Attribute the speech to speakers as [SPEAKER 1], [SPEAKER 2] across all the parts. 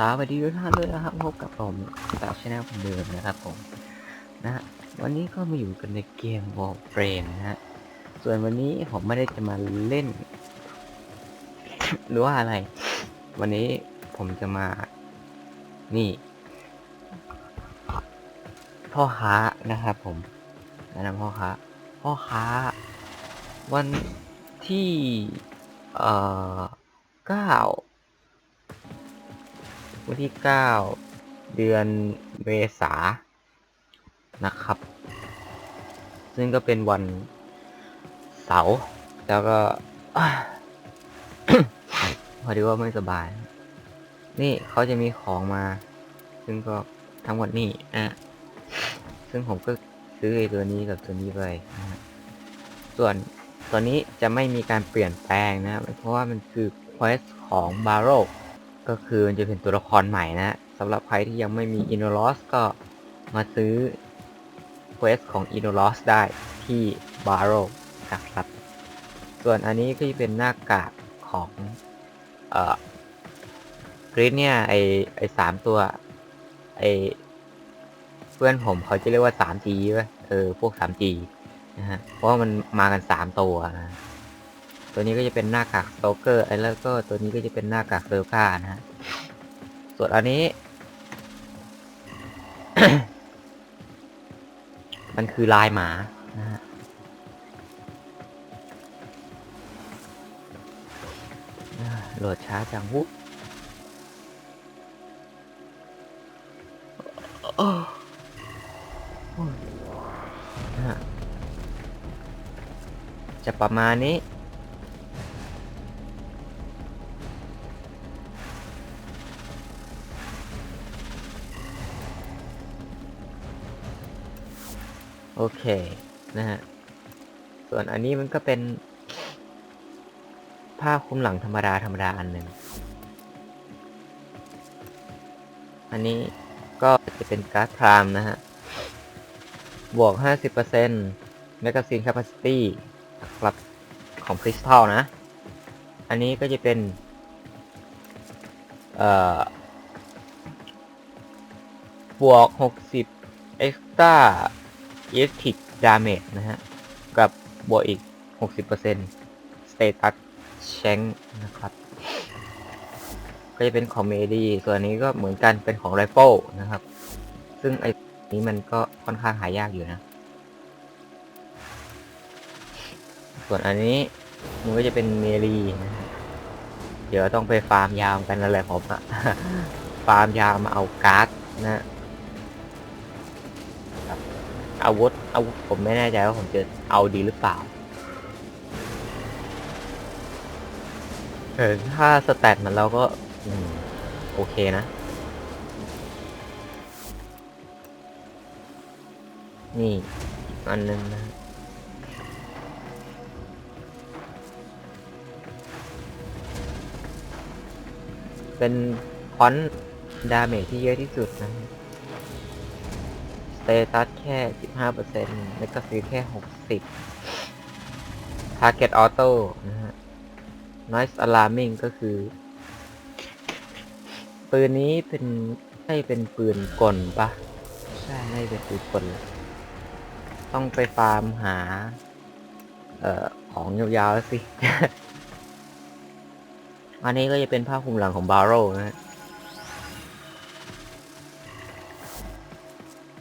[SPEAKER 1] สวัสดีทุกท่านด้วยนะครับพบกับผมจากช anel คนเดิมนะครับผมนะฮะวันนี้ก็มาอยู่กันในเกม Warframe นะฮะส่วนวันนี้ผมไม่ได้จะมาเล่น หรือว่าอะไร วันนี้ผมจะมานี่ พ่อค้านะครับผมแนะนำพ่อค้าพ่อค้า วันที่ เอ่อเก้า วันที่ 9 เดือนเมษานะครับ ซึ่งก็เป็นวันเสาร์แล้วก็ พอดีว่าไม่สบาย นี่เขาจะมีของมา ซึ่งก็ทั้งหมดนี่นะซึ่งผมก็ซื้อไอ้ตัวนี้กับตัวนี้ไปนะส่วนตัวนี้จะไม่มีการเปลี่ยนแปลงนะ เพราะว่ามันคือ quest ของ b a r o ก ก็คือมันจะเป็นตัวละครใหม่นะสำหรับใครที่ยังไม่มี i n o l o s ก็มาซื้อ quest ของ i n o l o s ได้ที่ b a r o นะครับ ส่วนอันนี้ก็จะเป็นหน้ากากของเอ่อกริดเนี่ยไอไอสามตัวไอเพื่อนผมเขาจะเรียกว่า 3G ป่ะเออพวก 3G นะฮะเพราะมันมากัน 3 ตัวนะ ตัวนี้ก็จะเป็นหน้ากากสโตเกอร์ไอ้แล้วก็ตัวนี้ก็จะเป็นหน้ากากเซอร์ก้านะฮะส่วนอันนี้ มันคือลายหมานะฮะโหลดช้าจังวุ๊บโอ้จะประมาณนี้ โอเค นะฮะ ส่วนอันนี้มันก็เป็น ผ้าคลุมหลังธรรมดา ธรรมดาอันหนึ่ง อันนี้ก็จะเป็นการ์ดพรามนะฮะ บวก 50% Magazine Capacity นะครับของ Crystal นะ อันนี้ก็จะเป็น เอ่อ บวก 60 Extra Electric Damage นะฮะ กับบวกอีก 60% Status แชงนะครับ ก็จะเป็นของเมดีส่วนนี้ก็เหมือนกันเป็นของไรเฟิลนะครับ ซึ่งไอ้นี้มันก็ค่อนข้างหายากอยู่นะ ส่วนอันนี้มันก็จะเป็นเมลีนะฮะเดี๋ยวต้องไปฟาร์มยาวกันนั่นแหละผมอะฟาร์มยาวมาเอาการ์ดนะ อาวุธอาวุธผมไม่แน่ใจว่าผมจะเอาดีหรือเปล่าเออถ้าสแตทมันเราก็อืมโอเคนะ นี่อีกอันนึงนะเป็นฟอนดาเมจที่เยอะที่สุดนะ ตตัสแค่ 15%แล้วก็ซื้อแค่ 60 Target Auto นะฮะ Noise Alarming ก็คือ ปืนนี้เป็นให้เป็นปืนกลปะใช่ให้เป็นปืนกล ต้องไปฟาร์มหา เอ่อ ของยาวๆแล้วสิ อันนี้ก็จะเป็นผ้าคลุมหลังของบาร์โรนะฮะ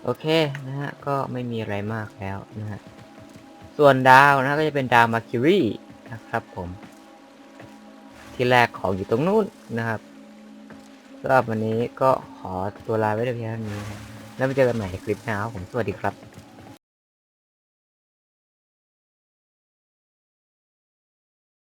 [SPEAKER 1] โอเคนะฮะก็ไม่มีอะไรมากแล้วนะฮะส่วนดาวนะก็จะเป็นดาวมาคิรีนะครับผม ที่แรกของอยู่ตรงนู้นนะครับสำหรับวันนี้ก็ขอตัวลาไว้เพียงเท่านี้ แล้วไปเจอกันใหม่ในคลิปหน้าครับผมสวัสดีครับ